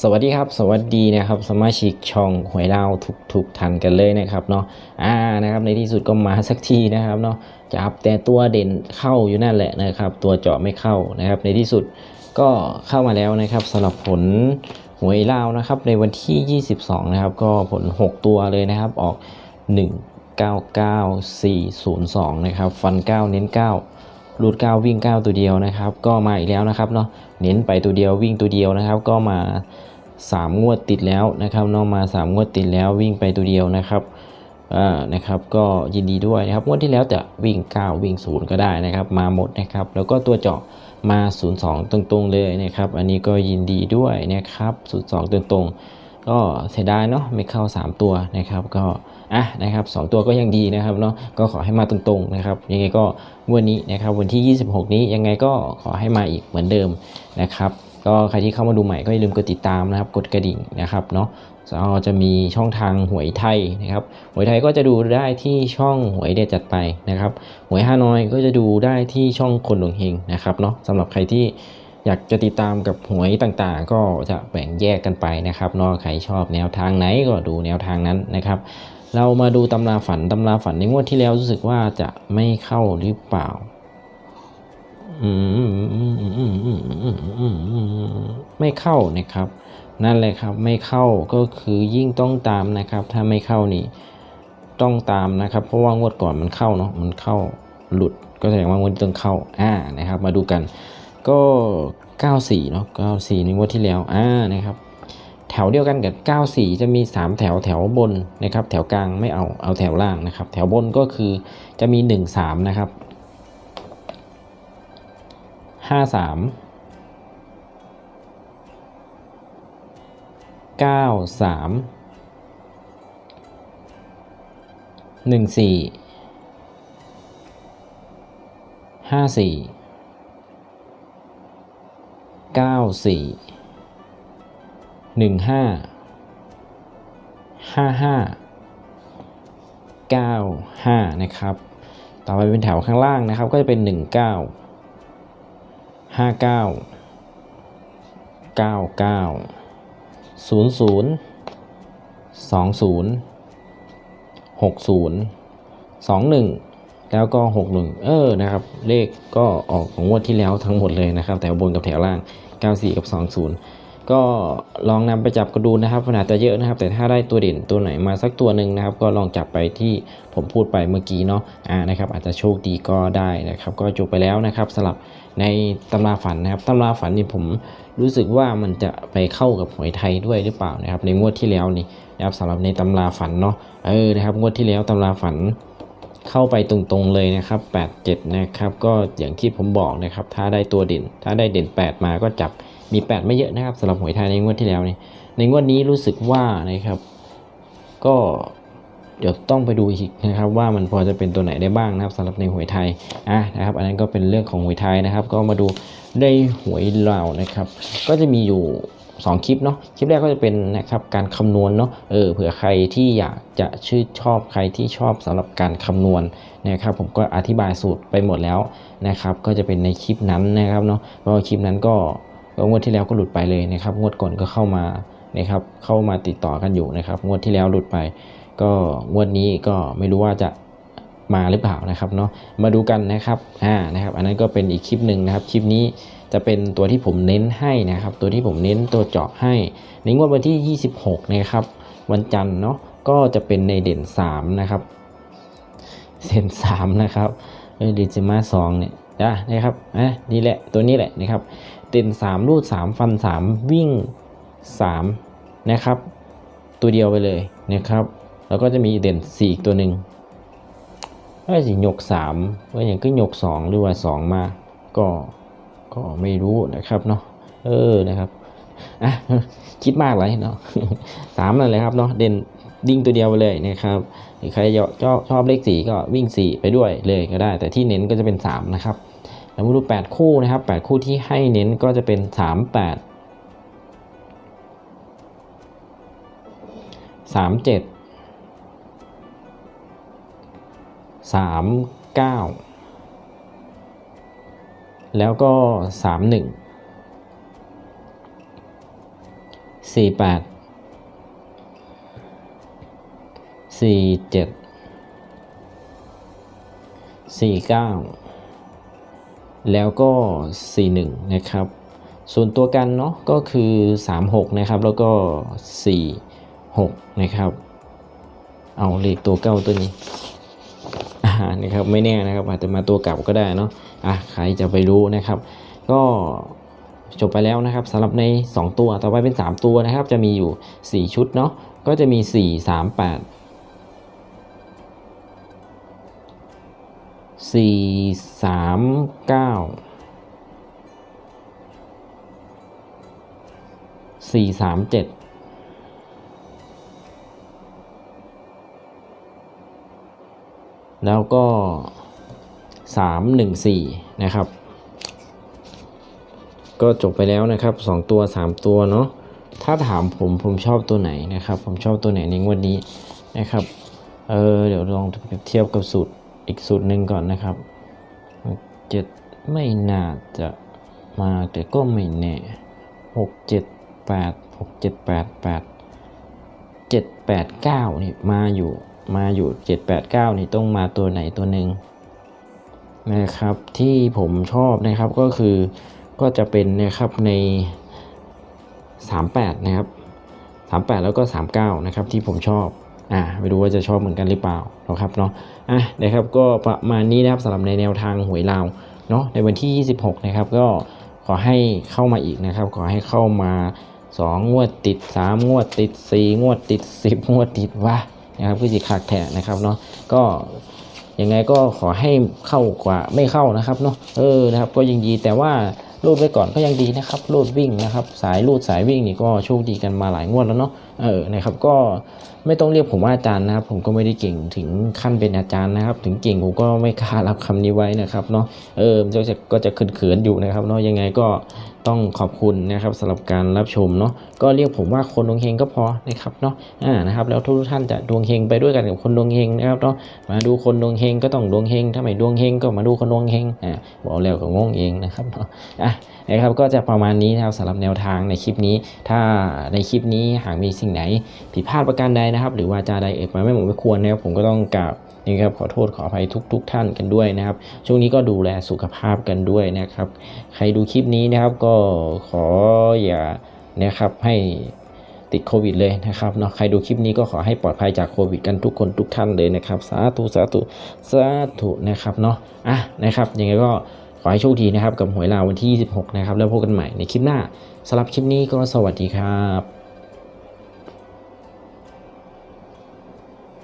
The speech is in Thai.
สวัสดีครับ สวัสดีนะครับ สมาชิกช่องหวยดาวทุกทุกทันกันเลยนะครับเนาะอ่านะครับในที่สุดก็มาสักทีนะครับเนาะจับแต่ตัวเด่นเข้าอยู่นั่นแหละนะครับ ตัวเจาะไม่เข้านะครับ ในที่สุดก็เข้ามาแล้วนะครับสำหรับผลหวยลาวนะครับ ในวันที่ 22 นะครับ ก็ผล 6 ตัวเลยนะครับออก 199402 นะครับ ฟัน 9 เน้น 9 รูด9วิ่ง9ตัวเดียวนะครับ ก็มาอีกแล้วนะครับเนาะเน้นไปตัวเดียววิ่งตัวเดียวนะครับ ก็มา 3 งวดติดแล้วนะครับเนาะมา 3 งวดติดแล้ววิ่งไปตัวเดียวนะครับอ่านะครับ ก็ยินดีด้วยนะครับงวดที่แล้วจะวิ่ง 9 วิ่ง 0 ก็ได้นะครับ มาหมดนะครับ แล้วก็ตัวเจาะมา 02 ตรงๆเลยนะครับ อันนี้ก็ยินดีด้วยนะครับ 02 ตรงๆ ก็เสียดายเนาะไม่เข้า 3 ตัวนะครับก็อะนะครับ2ตัวก็ยังดีนะครับเนาะก็ขอให้มาตรงๆนะครับยังไงก็วันนี้นะครับวันที่ 26 นี้ยังไงก็ขอให้มาอีกเหมือนเดิมนะครับก็ใครที่เข้ามาดูใหม่ก็อย่าลืมกดติดตามนะครับ กดกระดิ่งนะครับเนาะเราจะมีช่องทางหวยไทยนะครับหวยไทยก็จะดูได้ที่ช่องหวยเด็ดจัดไปนะครับหวยฮานอยก็จะดูได้ที่ช่องคนดวงเฮงนะครับเนาะสำหรับใครที่ อยากจะติดตามกับหวยต่างๆ ก็จะแบ่งแยกกันไปนะครับนาะใครชอบแนวทางไหนก็ดูแนวทางนั้นนะครับ เรามาดูตำราฝันตำราฝันในงวดที่แล้วรู้สึกว่าจะไม่เข้าหรือเปล่าอืมไม่เข้านะครับ นั่นแหละครับไม่เข้าก็คือยิ่งต้องตามนะครับ ถ้าไม่เข้านี่ต้องตามนะครับ เพราะว่างวดก่อนมันเข้าเนาะมันเข้าหลุดก็แสดงว่างวดต้องเข้าอ่านะครับ มาดูกัน ก็ 94เนาะ94ในงวดที่แล้วอ่านะครับ แถวเดียวกันกับ 94 จะมี 3 แถวแถวบนนะครับ แถวกลางไม่เอาเอาแถวล่างนะครับ แถวบนก็คือจะมี 1 3 นะครับห้าสาม เก้าสี่หนึ่งห้าห้าห้าเก้าห้านะครับ ต่อไปเป็นแถวข้างล่างนะครับ ก็จะเป็นหนึ่งเก้าห้าเก้าเก้าเก้าศูนย์ศูนย์สองศูนย์หกศูนย์สองหนึ่ง แล้วก็หกหนึ่งเออนะครับ เลขก็ออกของงวดที่แล้วทั้งหมดเลยนะครับ แถวบนกับแถวล่าง 94 กับ 20 ก็ลองนำไปจับก็ดูนะครับขนาดจะเยอะนะครับ แต่ถ้าได้ตัวเด่นตัวไหนมาสักตัวหนึ่งนะครับ ก็ลองจับไปที่ผมพูดไปเมื่อกี้เนาะอ่านะครับ อาจจะโชคดีก็ได้นะครับ ก็จบไปแล้วนะครับสำหรับในตำราฝันนะครับตำราฝันนี่ผมรู้สึกว่ามันจะไปเข้ากับหวยไทยด้วยหรือเปล่านะครับ ในงวดที่แล้วนี่นะครับสำหรับในตำราฝันเนาะเออนะครับงวดที่แล้วตำราฝัน เข้าไปตรงๆเลยนะครับ 87 นะครับ ก็อย่างที่ผมบอกนะครับ ถ้าได้ตัวเด่น ถ้าได้เด่น 8 มาก็จับมี 8 ไม่เยอะนะครับสำหรับหวยไทยในงวดที่แล้วนี่ในงวดนี้รู้สึกว่านะครับ ก็เดี๋ยวต้องไปดูอีกนะครับ ว่ามันพอจะเป็นตัวไหนได้บ้างนะครับสำหรับในหวยไทยอะนะครับ อันนั้นก็เป็นเรื่องของหวยไทยนะครับ ก็มาดูได้หวยลานะครับ ก็จะมีอยู่ 2 คลิปเนาะคลิปแรกก็จะเป็นนะครับการคำนวณเนาะเออเผื่อใครที่อยากจะชื่นชอบใครที่ชอบสำหรับการคำนวณนะครับผมก็อธิบายสูตรไปหมดแล้วนะครับก็จะเป็นในคลิปนั้นนะครับเนาะเพราะว่าคลิปนั้นก็งวดที่แล้วก็หลุดไปเลยนะครับงวดก่อนก็เข้ามานะครับเข้ามาติดต่อกันอยู่นะครับงวดที่แล้วหลุดไป ก็งวดนี้ก็ไม่รู้ว่าจะ มาหรือเปล่านะครับเนาะมาดูกันนะครับอ่านะครับอันนั้นก็เป็นอีกคลิปหนึ่งนะครับคลิปนี้จะเป็นตัวที่ผมเน้นให้นะครับ ตัวที่ผมเน้นตัวเจาะให้ในงวดวันที่ 26 นะครับวันจันทร์เนาะก็จะเป็นในเด่น 3 นะครับเด่น3นะครับเด่นจะมาสองเนี่ยนะนะครับอะนี่แหละตัวนี้แหละนะครับเด่น 3 รูด 3 ฟัน 3 วิ่ง 3 นะครับ ตัวเดียวไปเลยนะครับ แล้วก็จะมีเด่น4อีกตัวหนึ่ง ว่าสิยก3ว่าอย่างก็ยก2หรือว่า2มา ก็ก็ไม่รู้นะครับเนาะเออนะครับอะคิดมากเลยเนาะสามนั่นแหละครับเนาะเด่นดิ้งตัวเดียวไปเลยนะครับหรือใครชอบชอบเลขสี่ก็วิ่งสี่ไปด้วยเลยก็ได้ แต่ที่เน้นก็จะเป็นสามนะครับแล้วมาดูแปดคู่นะครับแปดคู่ที่ให้เน้นก็จะเป็นสามแปดสามเจ็ด สามเก้าแล้วก็สามหนึ่งสี่แปดสี่เจ็ดสี่เก้าแล้วก็สี่หนึ่งนะครับ ส่วนตัวกันเนาะก็คือ 36 นะครับ แล้วก็ 46 นะครับ เอาเลขตัวเก้าตัวนี้ นะครับไม่แน่นะครับ อาจจะมาตัวกลับก็ได้เนาะอะใครจะไปรู้นะครับ ก็จบไปแล้วนะครับสำหรับใน 2 ตัวต่อไปเป็น 3 ตัวนะครับ จะมีอยู่ 4 ชุดเนาะก็จะมี 4 3 8 4 3 9 4 3 7 แล้วก็สามหนึ่งสี่นะครับ ก็จบไปแล้วนะครับสองตัวสามตัวเนาะถ้าถามผมผมชอบตัวไหนนะครับ ผมชอบตัวไหนในงวดนี้นะครับเออเดี๋ยวลองเปรียบเทียบกับสูตรอีกสูตรหนึ่งก่อนนะครับเจ็ดไม่น่าจะมาแต่ก็ไม่แน่หกเจ็ดแปดหกเจ็ดแปดแปดเจ็ดแปดเก้านี่มาอยู่ มาอยู่เจ็ดแปดเก้านี่ต้องมาตัวไหนตัวหนึ่งนะครับที่ผมชอบนะครับก็คือก็จะเป็นนะครับในสามแปดนะครับสามแปดแล้วก็สามเก้านะครับที่ผมชอบอ่าไม่รู้ว่าจะชอบเหมือนกันหรือเปล่านะครับเนาะอะนะครับก็ประมาณนี้นะครับสำหรับในแนวทางหวยลาวเนาะในวันที่ 26 นะครับ ก็ขอให้เข้ามาอีกนะครับ ขอให้เข้ามา 2 งวดติด 3 งวดติด 4 งวดติด 10 งวดติดว่า นะครับคือสิคักแท้นะครับเนาะก็ยังไงก็ขอให้เข้ากว่าไม่เข้านะครับเนาะเออนะครับ ก็ยังดีแต่ว่ารูดไว้ก่อนก็ยังดีนะครับรูดวิ่งนะครับ สายรูดสายวิ่งนี่ก็โชคดีกันมาหลายงวดแล้วเนาะ เออนะครับ ก็ไม่ต้องเรียกผมว่าอาจารย์นะครับ ผมก็ไม่ได้เก่งถึงขั้นเป็นอาจารย์นะครับ ถึงเก่งผมก็ไม่กล้ารับคำนี้ไว้นะครับเนาะเออก็จะก็จะเขินๆอยู่นะครับเนาะยังไงก็ต้องขอบคุณนะครับสำหรับการรับชมเนาะก็เรียกผมว่าคนดวงเฮงก็พอนะครับเนาะอ่านะครับ แล้วทุกท่านจะดวงเฮงไปด้วยกันกับคนดวงเฮงนะครับเนาะมาดูคนดวงเฮงก็ต้องดวงเฮงถ้าไม่ดวงเฮงก็มาดูคนดวงเฮงอ่าบอกแล้วก็งงเองนะครับเนาะอะนะครับก็จะประมาณนี้นะครับสำหรับแนวทางในคลิปนี้ ถ้าในคลิปนี้หากมีสิ่งไหนผิดพลาดประการใดนะครับ หรือว่าจาใดเอ่ยมาไม่เหมาะไม่ควรนะครับผมก็ต้องกราบนี่ครับขอโทษขออภัยทุกๆท่านกันด้วยนะครับ ช่วงนี้ก็ดูแลสุขภาพกันด้วยนะครับ ใครดูคลิปนี้นะครับก็ขออย่านะครับให้ติดโควิดเลยนะครับเนาะใครดูคลิปนี้ก็ขอให้ปลอดภัยจากโควิดกันทุกคนทุกท่านเลยนะครับ สาธุสาธุสาธุนะครับเนาะอะนะครับยังไงก็ขอให้โชคดีนะครับกับหวยลาววันที่ 26 นะครับ แล้วพบกันใหม่ในคลิปหน้าสำหรับคลิปนี้ก็สวัสดีครับ